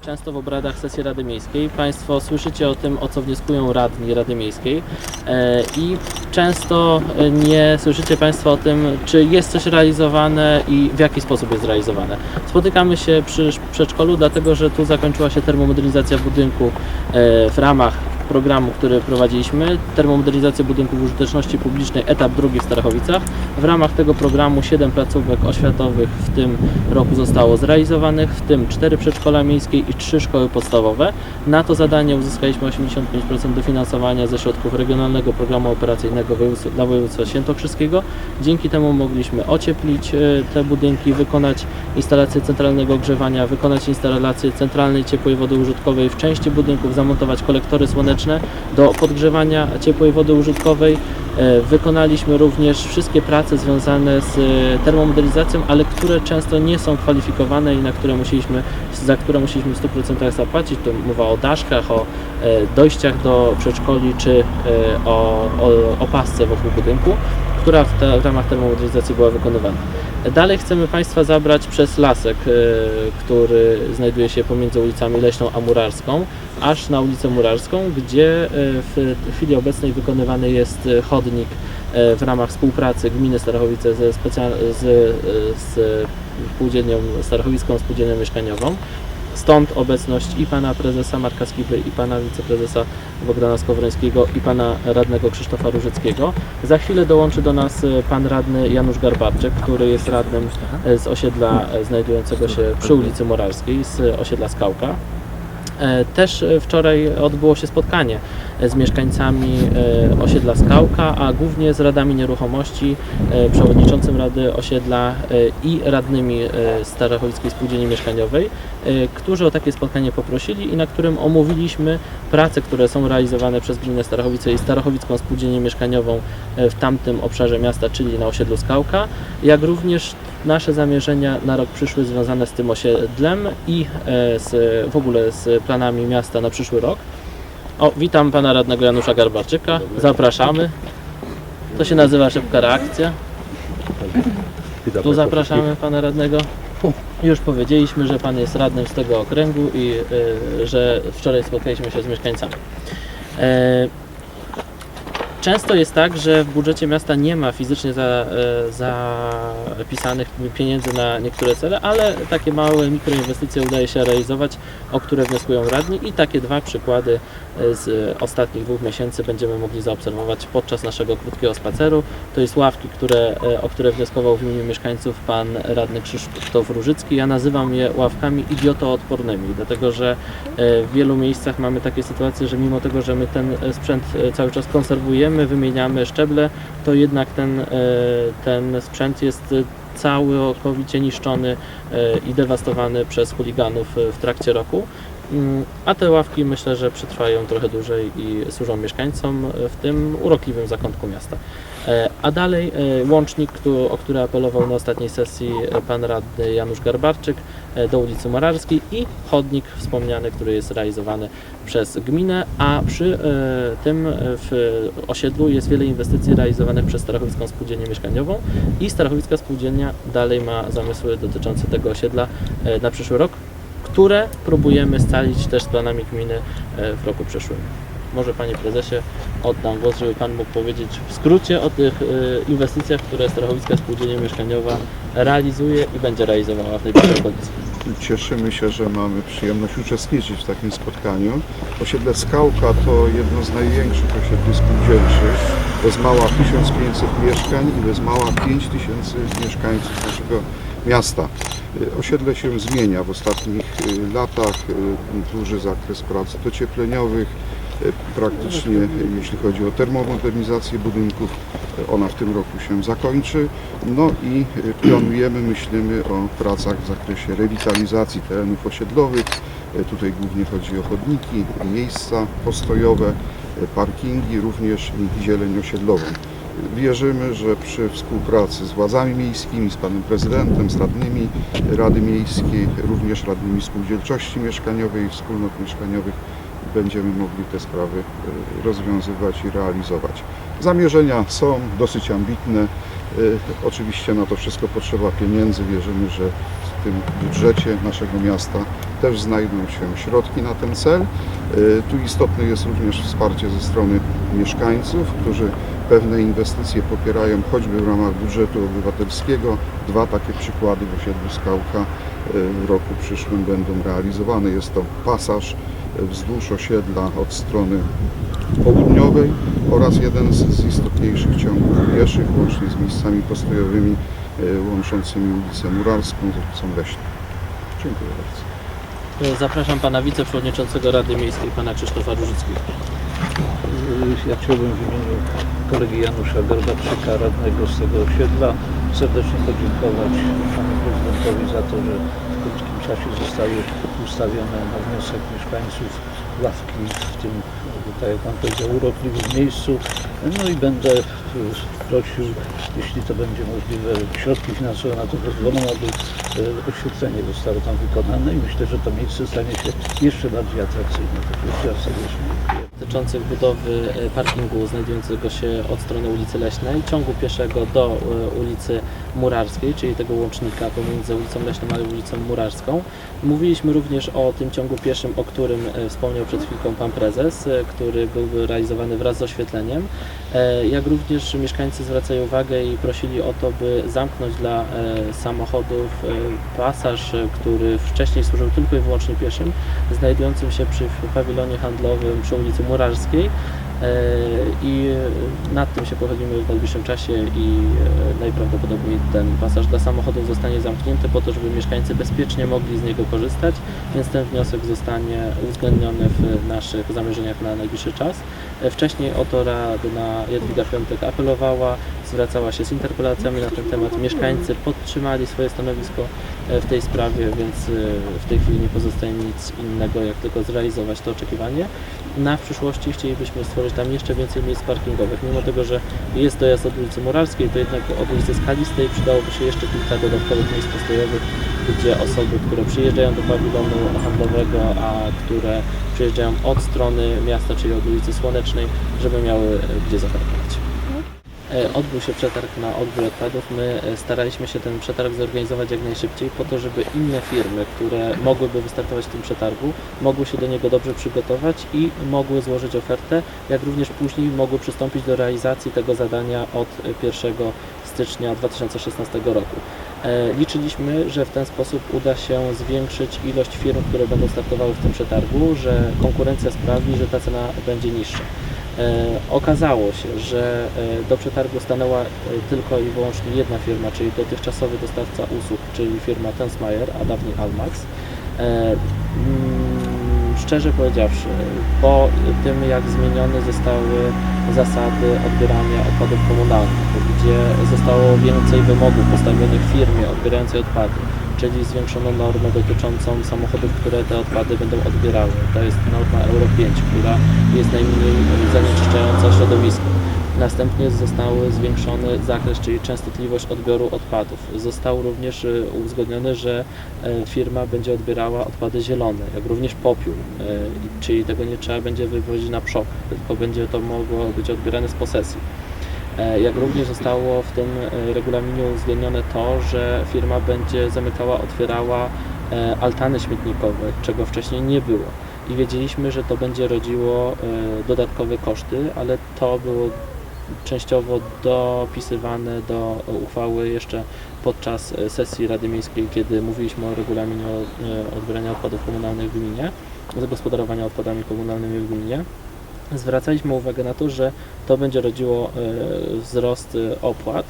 Często w obradach sesji Rady Miejskiej Państwo słyszycie o tym, o co wnioskują radni Rady Miejskiej e, i często e, nie słyszycie Państwo o tym, czy jest coś realizowane i w jaki sposób jest realizowane. Spotykamy się przy sz- przedszkolu, dlatego że tu zakończyła się termomodernizacja budynku e, w ramach programu, który prowadziliśmy, termomodernizacja budynków użyteczności publicznej, etap drugi w Starachowicach. W ramach tego programu 7 placówek oświatowych w tym roku zostało zrealizowanych, w tym 4 przedszkola miejskie i 3 szkoły podstawowe. Na to zadanie uzyskaliśmy 85% dofinansowania ze środków Regionalnego Programu Operacyjnego dla województwa świętokrzyskiego. Dzięki temu mogliśmy ocieplić e, te budynki, wykonać instalację centralnego ogrzewania, wykonać instalację centralnej ciepłej wody użytkowej w części budynków, zamontować kolektory słoneczne do podgrzewania ciepłej wody użytkowej. E, Wykonaliśmy również wszystkie prace związane z e, termomodernizacją, ale które często nie są kwalifikowane i na które musieliśmy, za które musieliśmy w 100% zapłacić. Tu mowa o daszkach, o e, dojściach do przedszkoli czy o opasce wokół budynku, która w, te, w ramach termomodernizacji była wykonywana. Dalej chcemy Państwa zabrać przez lasek, e, który znajduje się pomiędzy ulicami Leśną a Murarską, aż na ulicę Murarską, gdzie e, w chwili obecnej wykonywany jest e, chodnik w ramach współpracy gminy Starachowice ze z, z spółdzielnią Starachowicką Spółdzielnią Mieszkaniową. Stąd obecność i pana prezesa Marka Skipy, i pana wiceprezesa Bogdana Skowrońskiego, i pana radnego Krzysztofa Różyckiego. Za chwilę dołączy do nas e, pan radny Janusz Garbarczyk, który jest radnym e, z osiedla e, znajdującego się przy ulicy Moralskiej, z osiedla Skałka. Też wczoraj odbyło się spotkanie z mieszkańcami e, osiedla Skałka, a głównie z radami nieruchomości, e, przewodniczącym Rady Osiedla e, i radnymi Starachowickiej Spółdzielni Mieszkaniowej, którzy o takie spotkanie poprosili i na którym omówiliśmy prace, które są realizowane przez Gminę Starachowice i Starachowicką Spółdzielnię Mieszkaniową w tamtym obszarze miasta, czyli na osiedlu Skałka, jak również nasze zamierzenia na rok przyszły związane z tym osiedlem i z, w ogóle z planami miasta na przyszły rok. O, witam pana radnego Janusza Garbarczyka. Zapraszamy. To się nazywa szybka reakcja. Tu zapraszamy pana radnego. Już powiedzieliśmy, że pan jest radnym z tego okręgu i e, że wczoraj spotkaliśmy się z mieszkańcami. E, Często jest tak, że w budżecie miasta nie ma fizycznie za, e, zapisanych pieniędzy na niektóre cele, ale takie małe mikroinwestycje udaje się realizować, o które wnioskują radni i takie dwa przykłady e, z ostatnich dwóch miesięcy będziemy mogli zaobserwować podczas naszego krótkiego spaceru. To jest ławki, które, e, o które wnioskował w imieniu mieszkańców pan radny Krzysztof Różycki. Ja nazywam je ławkami idiotoodpornymi, dlatego że w wielu miejscach mamy takie sytuacje, że mimo tego, że my ten sprzęt cały czas konserwujemy, wymieniamy szczeble, to jednak ten, e, ten sprzęt jest e, całkowicie niszczony e, i dewastowany przez chuliganów w trakcie roku. Mm, A te ławki myślę, że przetrwają trochę dłużej i służą mieszkańcom w tym urokliwym zakątku miasta. E, A dalej e, łącznik, o który apelował na ostatniej sesji e, pan radny Janusz Garbarczyk do ulicy Morarskiej i chodnik wspomniany, który jest realizowany przez gminę, a przy tym w osiedlu jest wiele inwestycji realizowanych przez Starachowicką Spółdzielnię Mieszkaniową i Starachowicka Spółdzielnia dalej ma zamysły dotyczące tego osiedla na przyszły rok, które próbujemy scalić też z planami gminy w roku przyszłym. Może Panie Prezesie oddam głos, żeby Pan mógł powiedzieć w skrócie o tych e, inwestycjach, które Starachowicka Spółdzielnia Mieszkaniowa realizuje i będzie realizowała w najbliższej okolicy. Cieszymy się, że mamy przyjemność uczestniczyć w takim spotkaniu. Osiedle Skałka to jedno z największych osiedli spółdzielczych. Bez mała 1500 mieszkań i bez mała 5000 mieszkańców naszego miasta. Y, Osiedle się zmienia w ostatnich y, latach. y, Duży zakres prac dociepleniowych. Praktycznie jeśli chodzi o termomodernizację budynków, ona w tym roku się zakończy. No i planujemy, myślimy o pracach w zakresie rewitalizacji terenów osiedlowych. Tutaj głównie chodzi o chodniki, miejsca postojowe, parkingi, również i zieleń osiedlową. Wierzymy, że przy współpracy z władzami miejskimi, z panem prezydentem, z radnymi Rady Miejskiej, również radnymi spółdzielczości mieszkaniowej i wspólnot mieszkaniowych będziemy mogli te sprawy y, rozwiązywać i realizować. Zamierzenia są dosyć ambitne. Y, Oczywiście na to wszystko potrzeba pieniędzy. Wierzymy, że w tym budżecie naszego miasta też znajdą się środki na ten cel. Y, Tu istotne jest również wsparcie ze strony mieszkańców, którzy pewne inwestycje popierają choćby w ramach budżetu obywatelskiego. Dwa takie przykłady w osiedlu Skałka y, w roku przyszłym będą realizowane. Jest to pasaż wzdłuż osiedla od strony południowej oraz jeden z, istotniejszych ciągów pieszych, łącznie z miejscami postojowymi y, łączącymi ulicę Murarską z ulicą Leśną. Dziękuję bardzo. E, Zapraszam pana wiceprzewodniczącego Rady Miejskiej, pana Krzysztofa Różyckiego. Ja chciałbym w imieniu kolegi Janusza Gorbaczyka, radnego z tego osiedla, serdecznie podziękować panu prezydentowi za to, że w krótkim czasie zostały ustawione na wniosek mieszkańców ławki w tym, tak jak pan powiedział, urokliwym miejscu. No i będę prosił, jeśli to będzie możliwe, środki finansowe na to pozwolą, aby e, oświetlenie zostało tam wykonane i myślę, że to miejsce stanie się jeszcze bardziej atrakcyjne. Tak jeszcze raz serdecznie. Dotyczących budowy e, parkingu znajdującego się od strony ulicy Leśnej, ciągu pieszego do e, ulicy Murarskiej, czyli tego łącznika pomiędzy ulicą Leśną a ulicą Murarską. Mówiliśmy również o tym ciągu pieszym, o którym e, wspomniał przed chwilką Pan Prezes, który byłby realizowany wraz z oświetleniem. E, Jak również mieszkańcy zwracają uwagę i prosili o to, by zamknąć dla e, samochodów e, pasaż, który wcześniej służył tylko i wyłącznie pieszym, znajdującym się przy pawilonie handlowym przy ulicy Murarskiej. I nad tym się pochylimy w najbliższym czasie i najprawdopodobniej ten pasaż dla samochodów zostanie zamknięty po to, żeby mieszkańcy bezpiecznie mogli z niego korzystać, więc ten wniosek zostanie uwzględniony w naszych zamierzeniach na najbliższy czas. Wcześniej o to Radna Jadwiga Piątek apelowała, zwracała się z interpelacjami na ten temat. Mieszkańcy podtrzymali swoje stanowisko e, w tej sprawie, więc e, w tej chwili nie pozostaje nic innego, jak tylko zrealizować to oczekiwanie. Na w przyszłości chcielibyśmy stworzyć tam jeszcze więcej miejsc parkingowych. Mimo tego, że jest dojazd od ulicy Murarskiej, to jednak od ulicy Skalistej przydałoby się jeszcze kilka dodatkowych miejsc postojowych, gdzie osoby, które przyjeżdżają do pawilonu handlowego, a które przyjeżdżają od strony miasta, czyli od ulicy Słonecznej, żeby miały e, gdzie zaparkować. E, Odbył się przetarg na odbiór odpadów. My e, staraliśmy się ten przetarg zorganizować jak najszybciej po to, żeby inne firmy, które mogłyby wystartować w tym przetargu, mogły się do niego dobrze przygotować i mogły złożyć ofertę, jak również później mogły przystąpić do realizacji tego zadania od e, 1 stycznia 2016 roku. E, Liczyliśmy, że w ten sposób uda się zwiększyć ilość firm, które będą startowały w tym przetargu, że konkurencja sprawi, że ta cena będzie niższa. E, okazało się, że e, do przetargu stanęła e, tylko i wyłącznie jedna firma, czyli dotychczasowy dostawca usług, czyli firma Tensmayer, a dawniej Almax. Mm, szczerze powiedziawszy, po tym jak zmienione zostały zasady odbierania odpadów komunalnych, gdzie zostało więcej wymogów postawionych firmie odbierającej odpady, czyli zwiększono normę dotyczącą samochodów, które te odpady będą odbierały. To jest norma Euro 5, która jest najmniej zanieczyszczająca środowisko. Następnie został zwiększony zakres, czyli częstotliwość odbioru odpadów. Zostało również e, uzgodnione, że e, firma będzie odbierała odpady zielone, jak również popiół, e, czyli tego nie trzeba będzie wywozić na przok, tylko będzie to mogło być odbierane z posesji. E, Jak również zostało w tym e, regulaminie uwzględnione to, że firma będzie zamykała, otwierała e, altany śmietnikowe, czego wcześniej nie było. I wiedzieliśmy, że to będzie rodziło dodatkowe koszty, ale to było częściowo dopisywane do uchwały jeszcze podczas sesji Rady Miejskiej, kiedy mówiliśmy o regulaminie odbierania odpadów komunalnych w gminie, zagospodarowania odpadami komunalnymi w gminie. Zwracaliśmy uwagę na to, że to będzie rodziło e, wzrost e, opłat.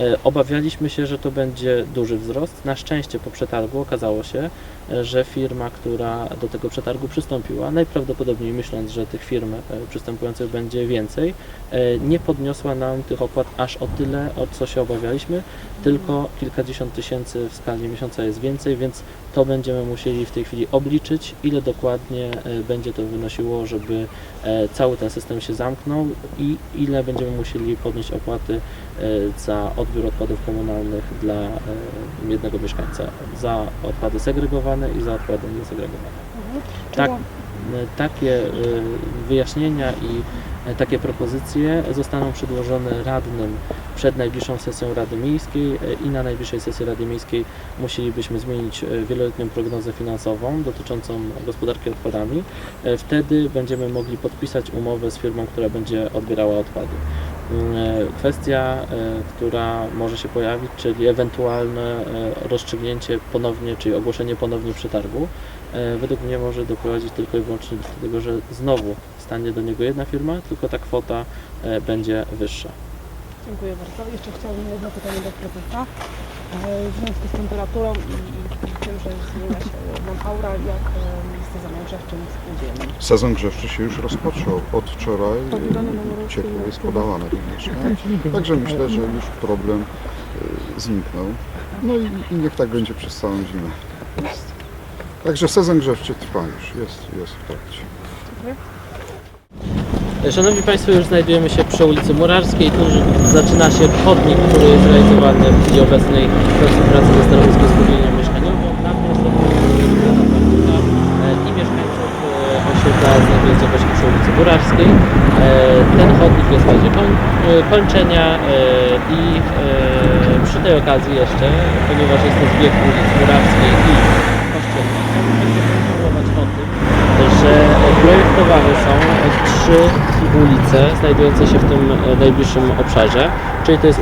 E, Obawialiśmy się, że to będzie duży wzrost. Na szczęście po przetargu okazało się, że firma, która do tego przetargu przystąpiła, najprawdopodobniej myśląc, że tych firm e, przystępujących będzie więcej, e, nie podniosła nam tych opłat aż o tyle, o co się obawialiśmy, tylko kilkadziesiąt tysięcy w skali miesiąca jest więcej, więc to będziemy musieli w tej chwili obliczyć, ile dokładnie e, będzie to wynosiło, żeby cały ten system się zamknął i ile będziemy musieli podnieść opłaty za odbiór odpadów komunalnych dla jednego mieszkańca, za odpady segregowane i za odpady niesegregowane. Tak, e, takie e, wyjaśnienia i e, takie propozycje zostaną przedłożone radnym przed najbliższą sesją Rady Miejskiej i na najbliższej sesji Rady Miejskiej musielibyśmy zmienić wieloletnią prognozę finansową dotyczącą gospodarki odpadami. Wtedy będziemy mogli podpisać umowę z firmą, która będzie odbierała odpady. Mm, e, Kwestia, e, która może się pojawić, czyli ewentualne e, rozstrzygnięcie ponownie, czyli ogłoszenie ponownie przetargu, według mnie może doprowadzić tylko i wyłącznie do tego, że znowu stanie do niego jedna firma, tylko ta kwota będzie wyższa. Dziękuję bardzo. Jeszcze chciałabym jedno pytanie do prezesa. W związku z temperaturą i tym, że zmienia się nam aura, jak e, grzewczym spółdzielni? Sezon grzewczy się już rozpoczął. Od wczoraj e, ciepło jest podawane do mieszkań. Także myślę, że już problem e, zniknął. No i, i niech tak będzie przez całą zimę. Jest. Także sezon grzewczy trwa już, jest, jest w trakcie. Dziękuję. Szanowni Państwo, już znajdujemy się przy ulicy Murarskiej. Tu zaczyna się chodnik, który jest realizowany w chwili obecnej we współpracy ze Starowicką Spółdzielnią Mieszkaniową na Państwa i mieszkańców e, osiedla znajdującego się przy ulicy Murarskiej. E, Ten chodnik jest w fazie koń- e, kończenia e, i przy tej okazji jeszcze, ponieważ jest to zbieg ulic Murarskiej i Kościelnej, poinformować o tym, że projektowane są trzy ulice znajdujące się w tym najbliższym obszarze, czyli to jest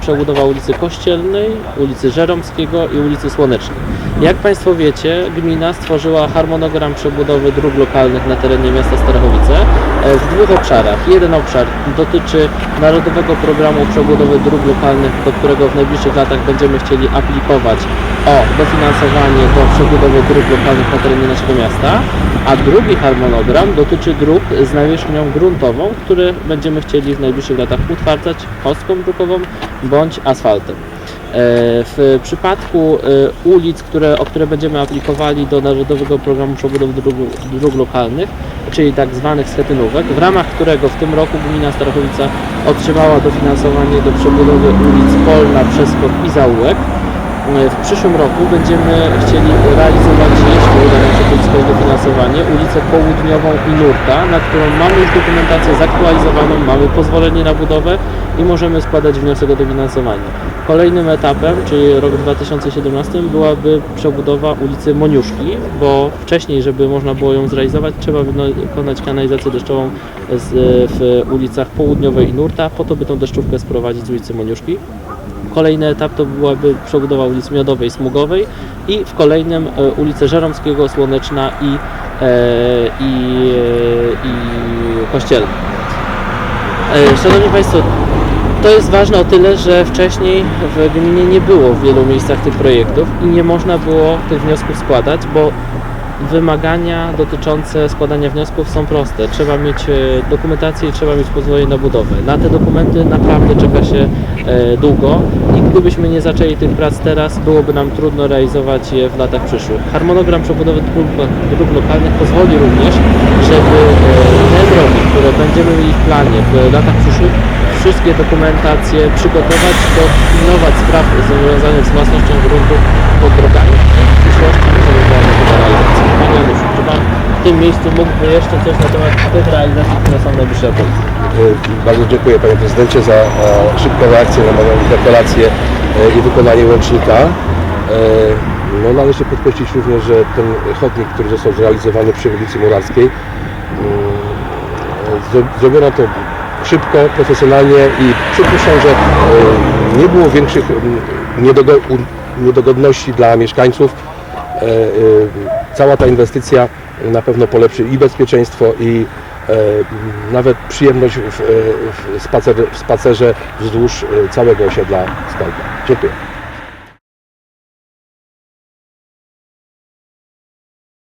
przebudowa ulicy Kościelnej, ulicy Żeromskiego i ulicy Słonecznej. Jak Państwo wiecie, gmina stworzyła harmonogram przebudowy dróg lokalnych na terenie miasta Starachowice e, w dwóch obszarach. Jeden obszar dotyczy Narodowego Programu Przebudowy Dróg Lokalnych, do którego w najbliższych latach będziemy chcieli aplikować o dofinansowanie do przebudowy dróg lokalnych na terenie naszego miasta, a drugi harmonogram dotyczy dróg z nawierzchnią gruntową, które będziemy chcieli w najbliższych latach utwardzać kostką drogową bądź asfaltem. E, W przypadku e, ulic, które, o które będziemy aplikowali do Narodowego Programu Przebudowy Dróg, dróg Lokalnych, czyli tak zwanych schetynówek, w ramach którego w tym roku gmina Starachowica otrzymała dofinansowanie do przebudowy ulic Polna, Przeskok i Zaułek, w przyszłym roku będziemy chcieli realizować, jeśli uda nam się uzyskać dofinansowanie, ulicę Południową i Nurta, na którą mamy już dokumentację zaktualizowaną, mamy pozwolenie na budowę i możemy składać wniosek o dofinansowanie. Kolejnym etapem, czyli rok 2017, byłaby przebudowa ulicy Moniuszki, bo wcześniej, żeby można było ją zrealizować, trzeba wykonać kanalizację deszczową w ulicach Południowej i Nurta, po to by tą deszczówkę sprowadzić z ulicy Moniuszki. Kolejny etap to byłaby przebudowa ulic Miodowej Smugowej i w kolejnym e, ulice Żeromskiego, Słoneczna i, e, i, e, i Kościelna. Szanowni Państwo, to jest ważne o tyle, że wcześniej w gminie nie było w wielu miejscach tych projektów i nie można było tych wniosków składać, bo wymagania dotyczące składania wniosków są proste. Trzeba mieć e, dokumentację i trzeba mieć pozwolenie na budowę. Na te dokumenty naprawdę czeka się e, długo i gdybyśmy nie zaczęli tych prac teraz, byłoby nam trudno realizować je w latach przyszłych. Harmonogram przebudowy dróg, lokalnych pozwoli również, żeby e, te drogi, które będziemy mieli w planie w latach przyszłych, wszystkie dokumentacje przygotować, dopilnować spraw związanych z własnością gruntów pod drogami w przyszłości będziemy mieli do realizacji. Panie Januszu, czy Pan w tym miejscu mógłby jeszcze coś na temat tych realizacji, które są okolicy? E, Bardzo dziękuję Panie Prezydencie za e, szybką reakcję na moją interpelację e, i wykonanie łącznika. No, należy podkreślić również, że ten chodnik, który został zrealizowany przy ulicy Murarskiej, mm, zro- zrobiono to szybko, profesjonalnie i przypuszczam, że e, nie było większych niedogodności dla mieszkańców. E, e, Cała ta inwestycja na pewno polepszy i bezpieczeństwo, i nawet przyjemność w, spacer, w spacerze wzdłuż całego osiedla Skałka. Dziękuję.